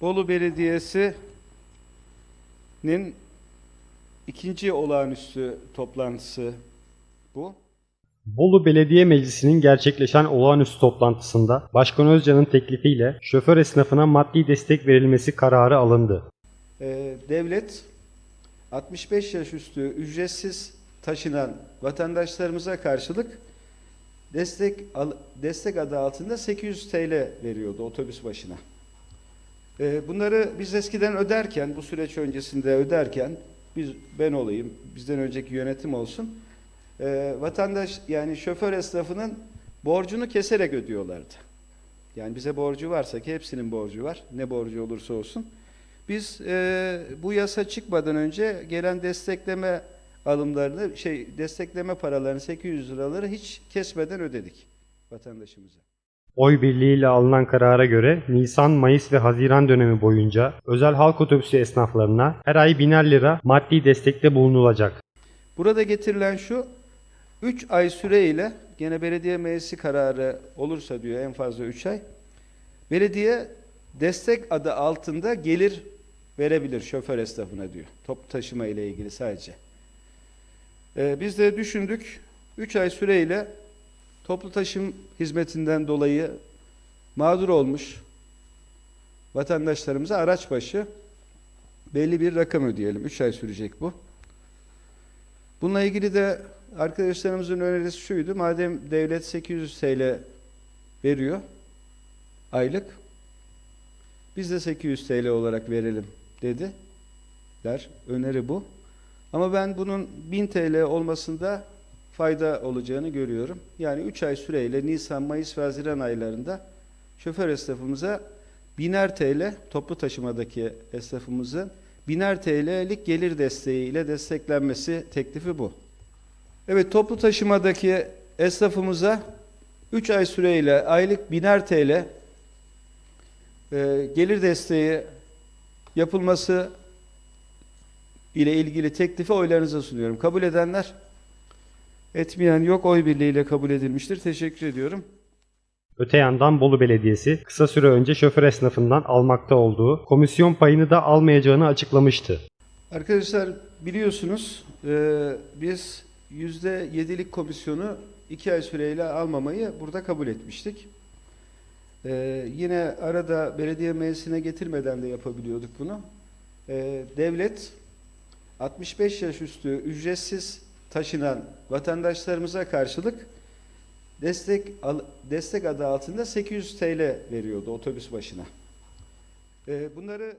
Bolu Belediyesi'nin ikinci olağanüstü toplantısı bu. Bolu Belediye Meclisi'nin gerçekleşen olağanüstü toplantısında Başkan Özcan'ın teklifiyle şoför esnafına maddi destek verilmesi kararı alındı. Ee, devlet 65 yaş üstü ücretsiz taşınan vatandaşlarımıza karşılık destek al- destek adı altında 800 TL veriyordu otobüs başına. Ee, bunları biz eskiden öderken bu süreç öncesinde öderken biz ben olayım bizden önceki yönetim olsun e, vatandaş yani şoför esnafının borcunu keserek ödüyorlardı. Yani bize borcu varsa ki hepsinin borcu var ne borcu olursa olsun. Biz e, bu yasa çıkmadan önce gelen destekleme alımlarını, şey destekleme paralarını 800 liraları hiç kesmeden ödedik vatandaşımıza. Oy birliğiyle alınan karara göre Nisan, Mayıs ve Haziran dönemi boyunca özel halk otobüsü esnaflarına her ay biner lira maddi destekte bulunulacak. Burada getirilen şu, 3 ay süreyle, gene belediye meclisi kararı olursa diyor en fazla 3 ay, belediye destek adı altında gelir verebilir şoför esnafına diyor. Top taşıma ile ilgili sadece. Ee, biz de düşündük, 3 ay süreyle toplu taşım hizmetinden dolayı mağdur olmuş vatandaşlarımıza araç başı belli bir rakam ödeyelim. 3 ay sürecek bu. Bununla ilgili de arkadaşlarımızın önerisi şuydu. Madem devlet 800 TL veriyor aylık biz de 800 TL olarak verelim dedi. Der. Öneri bu. Ama ben bunun 1000 TL olmasında fayda olacağını görüyorum. Yani 3 ay süreyle Nisan, Mayıs ve Haziran aylarında şoför esnafımıza biner TL toplu taşımadaki esnafımızın biner TL'lik gelir desteği ile desteklenmesi teklifi bu. Evet toplu taşımadaki esnafımıza 3 ay süreyle aylık biner TL e, gelir desteği yapılması ile ilgili teklifi oylarınıza sunuyorum. Kabul edenler, etmeyen yok oy birliğiyle kabul edilmiştir. Teşekkür ediyorum. Öte yandan Bolu Belediyesi kısa süre önce şoför esnafından almakta olduğu komisyon payını da almayacağını açıklamıştı. Arkadaşlar biliyorsunuz e, biz yüzde yedilik komisyonu iki ay süreyle almamayı burada kabul etmiştik. E, yine arada belediye meclisine getirmeden de yapabiliyorduk bunu. E, devlet 65 yaş üstü ücretsiz taşınan vatandaşlarımıza karşılık destek destek adı altında 800 TL veriyordu otobüs başına. E, bunları